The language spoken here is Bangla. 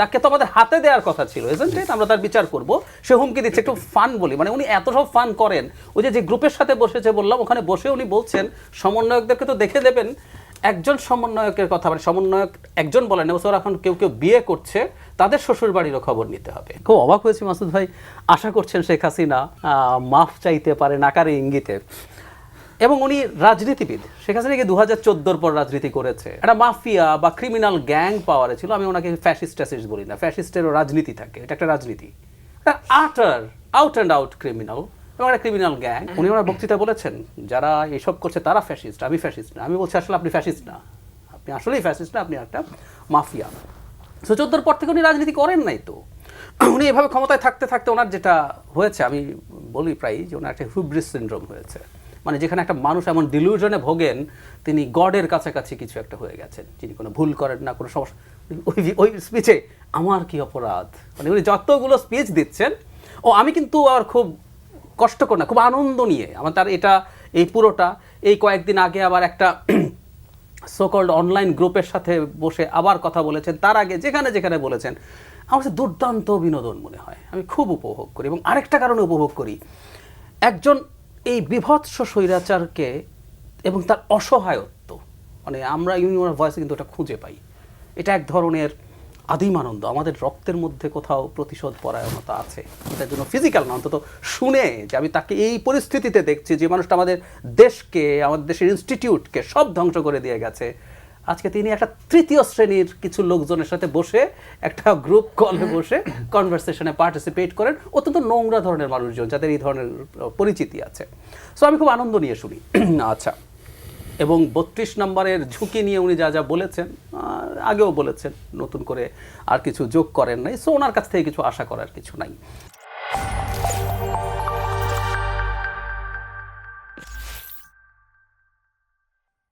তাকে তো আমাদের হাতে দেওয়ার কথা ছিল এজেন্ট আমরা তার বিচার করব। সে হুমকি দিচ্ছে, একটু ফান বলি। মানে উনি এত সব ফান করেন, ওই যে যে গ্রুপের সাথে বসেছে বললাম, ওখানে বসে উনি বলছেন, সমন্বয়কদেরকে তো দেখে দেবেন, একজন সমন্বয়কের কথা মানে সমন্বয়ক একজন বলেন এবছর এখন কেউ কেউ বিয়ে করছে, তাদের শ্বশুর বাড়িরও খবর নিতে হবে। খুব অবাক হয়েছি মাসুদ ভাই, আশা করছেন শেখ হাসিনা মাফ চাইতে পারে নাকারে ইঙ্গিতে। এবং উনি রাজনীতিবিদ। শেখ হাসিনা কি দু হাজার চোদ্দোর পর রাজনীতি করেছে। একটা মাফিয়া বা ক্রিমিনাল গ্যাং পাওয়ারে ছিল, আমি ওনাকে ফ্যাসিস্ট ট্যাসিস্ট বলি না। ফ্যাসিস্টেরও রাজনীতি থাকে, এটা একটা রাজনীতি। আটার আউট অ্যান্ড আউট ক্রিমিনাল এবং একটা ক্রিমিনাল গ্যাং উনি ওনার বক্তৃতা বলেছেন, যারা এসব করছে তারা ফ্যাসিস্ট আমি ফ্যাসিস্ট না। আমি বলছি, আসলে আপনি ফ্যাসিস্ট না। আপনি আসলেই ফ্যাসিস্ট না, আপনি একটা মাফিয়া। সো চোদ্দোর পর থেকে উনি রাজনীতি করেন নাই তো। উনি এভাবে ক্ষমতায় থাকতে থাকতে ওনার যেটা হয়েছে, আমি বলি প্রায় যে ওনার একটা হুব্রিস সিন্ড্রোম হয়েছে। মানে যেখানে একটা মানুষ এমন ডিলিউশনে ভোগেন, তিনি গডের কাছাকাছি কিছু একটা হয়ে গেছেন, যিনি কোনো ভুল করেন না, কোনো সমস্যা। ওই ওই স্পিচে আমার কি অপরাধ? মানে উনি যতগুলো স্পিচ দিচ্ছেন, ও আমি কিন্তু আর খুব কষ্টকর না, খুব আনন্দ নিয়ে, আমার তার এটা, এই পুরোটা, এই কয়েকদিন আগে আবার একটা সোকল্ড অনলাইন গ্রুপের সাথে বসে আবার কথা বলেছেন, তার আগে যেখানে যেখানে বলেছেন, আমার কাছে দুর্দান্ত বিনোদন মনে হয়, আমি খুব উপভোগ করি এবং আরেকটা কারণে উপভোগ করি, একজন এই বিভৎস স্বৈরাচারকে এবং তার অসহায়ত্ব মানে আমরা ইউনিয়ন ভয়েসে কিন্তু এটা খুঁজে পাই। এটা এক ধরনের আদিম আনন্দ আমাদের রক্তের মধ্যে কোথাও প্রতিশোধ, পরায়ণতা আছে। এটার জন্য ফিজিক্যাল না, অন্তত শুনে যে আমি তাকে এই পরিস্থিতিতে দেখছি যে মানুষটা আমাদের দেশকে, আমাদের দেশের ইনস্টিটিউটকে সব ধ্বংস করে দিয়ে গেছে। আজকে তিনি একটা তৃতীয় শ্রেণির কিছু লোকজনের সাথে বসে একটা গ্রুপ কলে বসে কনভারসেশনে পার্টিসিপেট করেন। অত্যন্ত নোংরা ধরনের মানুষজন, যাদের এই ধরনের পরিচিতি আছে। সো আমি খুব আনন্দ নিয়ে শুনি। আচ্ছা। এবং বত্রিশ নম্বরের ঝুঁকি নিয়ে উনি যা যা বলেছেন আগেও বলেছেন, নতুন করে আর কিছু যোগ করেন নাই। সো ওনার কাছ থেকে কিছু আশা করার কিছু নাই।